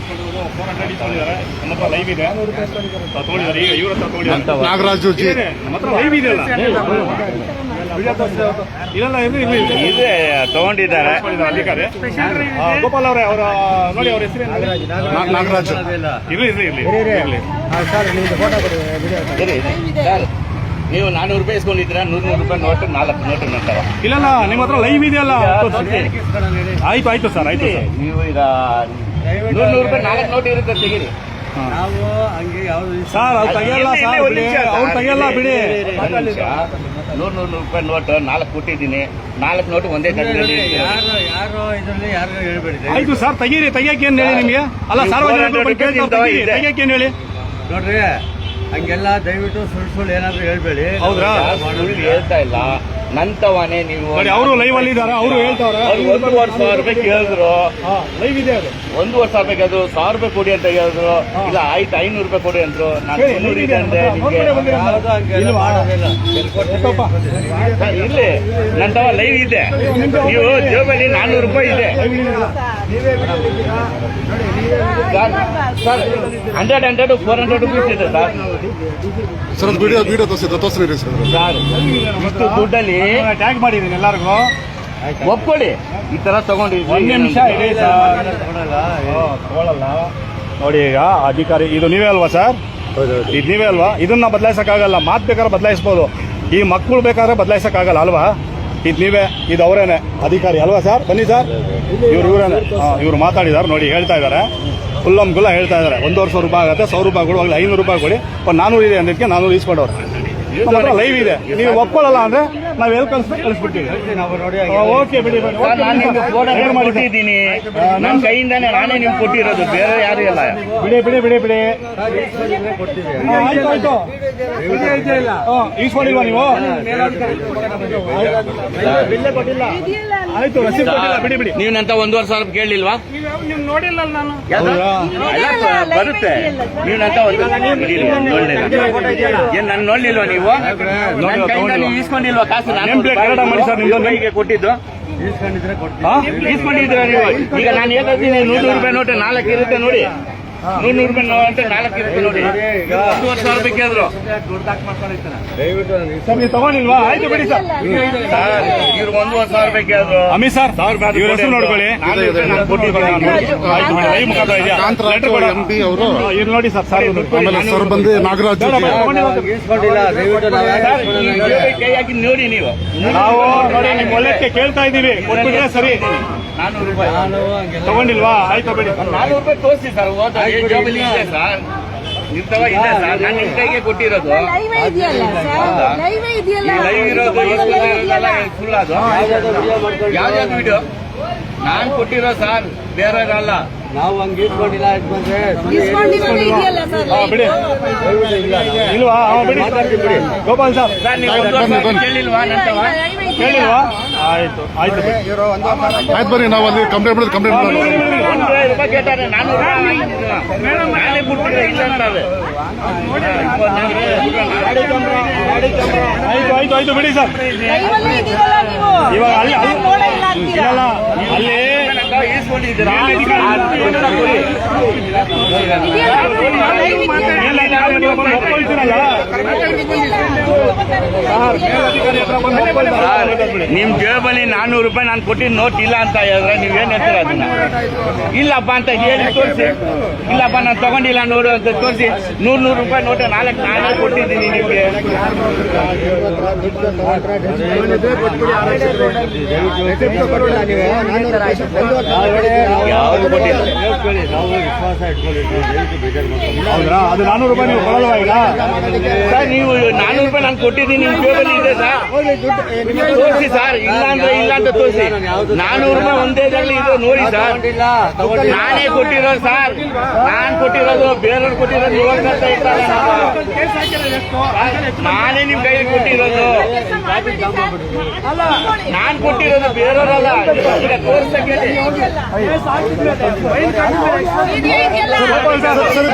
Hundred ನಮ್ಮ ಹತ್ರ live ಇದೆ. ತಗೊಂಡಿದ್ದಾರೆ ಈಗ ಇವ್ರ ಹತ್ರ ತಗೊಂಡಿದ್ದಾರೆ ನಾಗರಾಜು ಜಿ. ನಮ್ಮ ಹತ್ರ ಲೈವ್ ಇದೆ ಅಲ್ಲ. ಇಲ್ಲ. ಇದೆ ತಗೊಂಡಿದ್ದಾರೆ. ಅಧಿಕಾರಿ. ಗೋಪಾಲ್ ಅವರೇ ಅವರ ನೋಡಿ ಅವ್ರ ಹೆಸರು ನಾಗರಾಜ್ ನಾಗರಾಜು. ಇರ್ಲಿ. ಇರ್ಲಿ ಇರ್ಲಿ ನೀವು ನಾನೂರು ರೂಪಾಯಿ ಇಸ್ಕೊಂಡಿದ್ದೀರಾ? ನೂರು ನೂರು ರೂಪಾಯಿ ನೋಟು ನಾಲ್ಕು ನೋಟು ನಂತರ ಇಲ್ಲಲ್ಲ ನಿಮ್ಮ ಹತ್ರ ಲೈವ್ ಇದೆಯಲ್ಲ? ಆಯ್ತು ಆಯ್ತು ಸರ್ ಆಯ್ತು ಸರ್ ನೀವು ಈಗ ನೂರು ನೂರು ರೂಪಾಯಿ ನಾಲ್ಕು ನೋಟ್ ಇರುತ್ತೆ ತೆಗೀರಿ. ನಾವು ಹಂಗೆ ಯಾವ್ದು ಸರ್ ಅವ್ರು ತೆಗಿಯಲ್ಲ ಸರ್ ಬಿಡಿ. ಅವ್ರು ತೆಗಿಯಲ್ಲ ಬಿಡಿ. ನೂರು ನೂರು ನೂರು ರೂಪಾಯಿ ನೋಟ್ ನಾಲ್ಕು ಕೊಟ್ಟಿದ್ದೀನಿ. ನಾಲ್ಕು ನೋಟು ಒಂದೇ ತಟ್ಟೆಯಲ್ಲಿ ಇರುತ್ತೆ. ಯಾರು ಯಾರು ಇದರಲ್ಲಿ ಯಾರು ಹೇಳ್ಬೇಡಿ ಆಯ್ತು ಸರ್ ತೆಗೀರಿ ತೆಗಿಯಕ್ಕೆ ಏನು ಹೇಳಿ ನಿಮಗೆ? ಅಲ್ಲ ಸರ್ ಸಾರ್ವಜನಿಕರು ಬಂದು ಕೇಳ್ತಾರೆ, ತೆಗೀರಿ, ಇದೆ. ತೆಗಿಯಕ್ಕೆ ಏನ್ ಹೇಳಿ? ನೋಡ್ರಿ ಹಂಗೆಲ್ಲ ದಯವಿಟ್ಟು ಸುಳ್ಳು ಸುಳ್ಳು ಏನಾದ್ರು ಹೇಳ್ಬೇಡಿ. ಹೌದ್ರಾ? ಹೇಳ್ತಾ ಇಲ್ಲ. ನಂತವನೇ ನೀವು ನೋಡಿ ಅವರು ಲೈವ್ ಅಲ್ಲಿ ಇದ್ದಾರೆ ಅವರು ಹೇಳ್ತಾರೆ. ಅವ್ರು ಒಂದೂವರೆ ಸಾವಿರ ರೂಪಾಯಿ ಕೇಳಿದ್ರು ಲೈವ್ ಇದೆ ಅದು. ಒಂದೂವರೆ ಸಾವಿರ ರೂಪಾಯಿ ಕೇಳಿದ್ರು ಸಾವಿರ ರೂಪಾಯಿ ಕೊಡಿ ಅಂತ ಹೇಳಿದ್ರು. ಇಲ್ಲ ಆಯ್ತು ಐನೂರು ರೂಪಾಯಿ ಕೊಡಿ ಅಂದ್ರು. ನಾನು ಹೇಳಿ, ಮುನ್ನೂರು ಇದೆ ಅಂತ ಅಂದೆ ಇಲ್ಲಿ ನಂತವ ತವ ಲೈವ್ ಇದೆ ನೀವು ಜೇಬಲ್ಲಿ ನಾನ್ನೂರು ರೂಪಾಯಿ ಇದೆ. Sir sir hundred hundred four hundred rupees ಇದೆ ಸರ್. ಸರ್ ಅದು ವಿಡಿಯೋ ವಿಡಿಯೋ ತೋರಿಸಿದ್ರೆ? ತೋರಿಸ್ರಿ ಸರ್ ಸರ್ ಇಷ್ಟು ದುಡ್ಡಲ್ಲಿ ಟ್ಯಾಗ್ ಮಾಡಿದ್ದೀನಿ ಎಲ್ಲರಿಗೂ. ಒಪ್ಕೊಳ್ಳಿ. ಈ ತರ ತಗೊಂಡಿದ್ವಿ. ಒಂದ್ ನಿಮಿಷ ಸರ್. ತಗೊಳ್ಳಲ್ಲ ನೋಡಿ ಈಗ ಅಧಿಕಾರಿ ಇದು ನೀವೇ ಅಲ್ವಾ ಸರ್? ಇದು ನೀವೇ ಅಲ್ವಾ? ಇದನ್ನ ಬದಲಾಯಿಸಕ್ಕಾಗಲ್ಲ. ಮಾತು ಬೇಕಾದ್ರೆ ಬದಲಾಯಿಸ್ಬೋದು. ಈ ಮಕ್ಕಳು ಬೇಕಾದ್ರೆ ಬದಲಾಯಿಸಕ್ಕಾಗಲ್ಲ ಅಲ್ವಾ? ಇದು ನೀವೇ, ಇದು ಅವರೇನೆ. ಅಧಿಕಾರಿ ಅಲ್ವಾ ಸರ್? ಬನ್ನಿ ಸರ್. ಇವ್ರು ಇವರೇನೆ. ಇವ್ರು ಮಾತಾಡಿದಾರೆ ನೋಡಿ, ಹೇಳ್ತಾ ಇದ್ದಾರೆ ಫುಲ್ಲಮ್ ಗುಲ್ಲ ಹೇಳ್ತಾ ಇದ್ದಾರೆ ಒಂದೂವರೆ ಸಾವಿರ ರೂಪಾಯಿ ಆಗುತ್ತೆ ಸಾವಿರ ರೂಪಾಯಿ ಆಗಲಿ ಐನೂರು ರೂಪಾಯಿ ಕೊಡಿ. ಒಂದು ನಾನೂರು ಇದೆ ಅಂದಕ್ಕೆ ನಾನೂರು ಇಸ್ಕೊಂಡವ್ರು ಲೈವ್ ಇದೆ. ನೀವು ಒಪ್ಕೊಳ್ಳಲ್ಲ ಅಂದ್ರೆ ನಾವು ಎಲ್ಲಿ ಕಳಿಸ್ಬೇಕು ಕಳಿಸ್ಬಿಡ್ತೀವಿ. ನಾವು ನೋಡಿ ಓಕೆ ಬಿಡಿ ಬಿಡಿ ನಾನು ನಿಮ್ಗೆ ಫೋನ್ ಏನು ಮಾಡಿ. ಕೊಟ್ಟಿದ್ದೀನಿ. ನನ್ನ ಕೈಯಿಂದಾನೆ ನಾನೇ ನಿಮ್ಗೆ ಕೊಟ್ಟಿರೋದು. ಬೇರೆ ಯಾರು ಇಲ್ಲ. ಬಿಡಿ ಬಿಡಿ ಬಿಡಿ ಬಿಡಿ. ಆಯ್ತು ಈಸ್ಕೊಂಡಿಲ್ವಾ ನೀವು? ಆಯ್ತು ರಸೀದ್ ಕೊಟ್ಟಿಲ್ಲ. ಬಿಡಿ ಬಿಡಿ. ನೀವು ನಂತ ಒಂದೂವರೆ ಸಾವಿರ ಕೇಳಲಿಲ್ವಾ? ನೀವು ನೋಡಿಲ್ಲ ನಾನು? ಬರುತ್ತೆ. ನೀವು ನಂತ ಒಂದು ನೋಡ್ಲಿಲ್ಲ. ಏನ್ ನಾನು ನೋಡ್ಲಿಲ್ವಾ ನೀವು? ನನ್ನ ಕೈಯಿಂದ ನೀವು ಈಸ್ಕೊಂಡಿಲ್ವಾ ಕಾಸು? ಕನ್ನಡ ಮಾಡಿ ಸರ್ ನಿಮ್ದು. ಕೊಟ್ಟಿದ್ದು ಈಸ್ಕೊಂಡಿದ್ರೆ? ನೀವು ಈಗ ನಾನು ಹೇಳ್ತೀನಿ ನೂರು ರೂಪಾಯಿ ನೋಟು ನಾಲ್ಕು ಇರುತ್ತೆ ನೋಡಿ ನೂರು ನಾಲ್ಕು ಇರುತ್ತೆ ನೋಡಿ. ಒಂದೂವರೆ ಸಾವಿರ ರೂಪಾಯಿ ದಯವಿಟ್ಟು ಸರ್ ನೀವು ತಗೊಂಡಿಲ್ವಾ? ಆಯ್ತು ಬಿಡಿ ಸರ್. ಇವ್ರು ಒಂದೂವರೆ ಸಾವಿರ ಅಮಿತ್ ಇವ್ರ ಹೆಸರು ನೋಡ್ಕೊಳ್ಳಿ. ಅವರು. ಇವ್ರು ನೋಡಿ ಸರ್ ಸರ್ ಆಮೇಲೆ ಸರ್ ಬಂದು ನಾಗರಾಜ್ ಕೈ ಹಾಕಿ ನೋಡಿ ನೀವು. ನಾವು ನೋಡಿ ನಿಮ್ ಒಳ್ಳೆಕ್ಕೆ ಕೇಳ್ತಾ ಇದ್ದೀವಿ. ಕೊಟ್ಬಿಟ್ರೆ ಸರಿ. ನಾನೂರು ರೂಪಾಯಿ. ತಗೊಂಡಿಲ್ವಾ? ಆಯ್ತು ಬಿಡಿ. ನಾನೂರು ರೂಪಾಯಿ ತೋರಿಸಿ ಸರ್ ಹೋದ ಜೇಬಲ್ಲಿ ಇದೆ ಸರ್ ಇದೆ ಸರ್ ನಾನು ನಿಮ್ ಕೈಗೆ ಕೊಟ್ಟಿರೋದು. ಲೈವ್ ಇದೆಯಲ್ಲ ಸರ್ ಲೈವ್ ಇದೆಯಲ್ಲ? ಈ ಲೈವ್ ಇರೋದು ಸುಳ್ಳು ಅದು. ಯಾವ್ದಾದ್ರು ವಿಡಿಯೋ ನಾನ್ ಕೊಟ್ಟಿರೋ ಸರ್ ಬೇರೆಯವರಲ್ಲ ನಾವು ಹಂಗೆ ಈಸ್ಕೊಂಡಿಲ್ಲ ಅಂತ ಬಂದ್ರೆ ಇಲ್ವಾ ಹಾ, ಬಿಡಿ ಗೋಪಾಲ್ ಸರ್ ಸರ್ ನೀವು ಒಂದು ವರ್ಷ ಕೇಳಿಲ್ವಾ ಆಯ್ತು ಆಯ್ತು ಆಯ್ತು ಬನ್ನಿ ನಾವು ಅಲ್ಲಿ ಕಂಪ್ಲೇಂಟ್ ಬಿಡೋದು ಕಂಪ್ಲೇಂಟ್ ಅಂತಾರೆ ಆಯ್ತು ಆಯ್ತು ಆಯ್ತು ಬಿಡಿ ಸರ್ ಇವಾಗ ಅಲ್ಲಿ ಅಲ್ಲಿ ನೋಡ ಇಲ್ಲ ಅಂತೀರಾ ಇಲ್ಲಲ್ಲ ಅಲ್ಲಿ ಈಸ್ಕೊಂಡಿದ್ದೀರಾ ಇದೆಯಲ್ಲ ಲೈವ್ ಎಲ್ಲ ಯಾರು ನೀವು ಬಂದು ಒಪ್ಕೊಳ್ತೀರಲ್ಲ ಸರ್ ಮೇಲಧಿಕಾರಿ ಹತ್ರ ಬಂದು ಒಪ್ಕೊಳ್ತಾರೆ. ನಿಮ್ ಜೇಬಲ್ಲಿ ನಾನೂರು ರೂಪಾಯಿ ನಾನು ಕೊಟ್ಟಿದ್ದು ನೋಟ್ ಇಲ್ಲ ಅಂತ ಹೇಳಿದ್ರೆ ನೀವೇನು ಹೇಳ್ತೀರಾ ಅದನ್ನ? ಇಲ್ಲಪ್ಪ ಅಂತ ಹೇಳಿ ತೋರಿಸಿ. ಇಲ್ಲಪ್ಪ ನಾನು ತಗೊಂಡಿಲ್ಲ ನೋಡು ಅಂತ ತೋರಿಸಿ. ನೂರ್ ನೂರು ರೂಪಾಯಿ ನೋಟ ನಾಲ್ಕು ನಾನೇ ಕೊಟ್ಟಿದ್ದೀನಿ ನಿಮ್ಗೆ. ಯಾವ್ದು ಕೊಟ್ಟಿಲ್ಲ? ಅದು ರೂಪಾಯಿ ನೀವು ಕೊಡಲ್ವಾ ಈಗ? ಸರ್ ನೀವು ನಾನೂರು ರೂಪಾಯಿ ನಾನು ಕೊಟ್ಟಿದ್ದೀನಿ. ತೋರಿಸಿ ಸರ್ ಇಲ್ಲ ಅಂದ್ರೆ ಇಲ್ಲ ಅಂತ ತೋರಿಸಿ. ನಾನೂರು ರೂಪಾಯಿ ಒಂದೇ ಜಾಗಲಿ ಇದು ನೋಡಿ ಸರ್. ನಾನೇ ಕೊಟ್ಟಿರೋದು ಸರ್. ನಾನ್ ಕೊಟ್ಟಿರೋದು ಬೇರೆಯವ್ರು ಕೊಟ್ಟಿರೋದು ಇವಾಗ ನಾನೇ ನಿಮ್ ಕೈಲಿ ಕೊಟ್ಟಿರೋದು. ನಾನ್ ಕೊಟ್ಟಿರೋದು ಬೇರೆಯವರಲ್ಲ. ಈಗ ತೋರ್ಸಕ್ಕೆ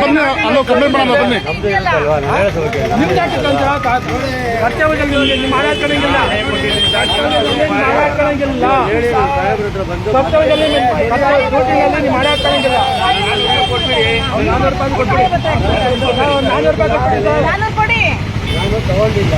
ಬನ್ನಿ ಅಲ್ಲೋ ಕಮ್ಮಿ ಮಾಡೋಣ ಬನ್ನಿ. ಅಲ್ವಾ ನಾವು ಹೇಳೋದು ಓಕೆ. ಹೇಳಿ ಸಾಹೇಬ್ರ ಹತ್ರ ಬಂದು ಸಪ್ತಮದಲ್ಲಿ ನಿಮ್ಮ ಕಥಾ ಶೂಟಿಂಗಲ್ಲಿ ನೀವು ಮಾಡಾಕ್ತಾರಂಗಿಲ್ಲ ನಾನ್ನೂರು ರೂಪಾಯಿ ನಾನು ತಗೊಂಡಿಲ್ಲ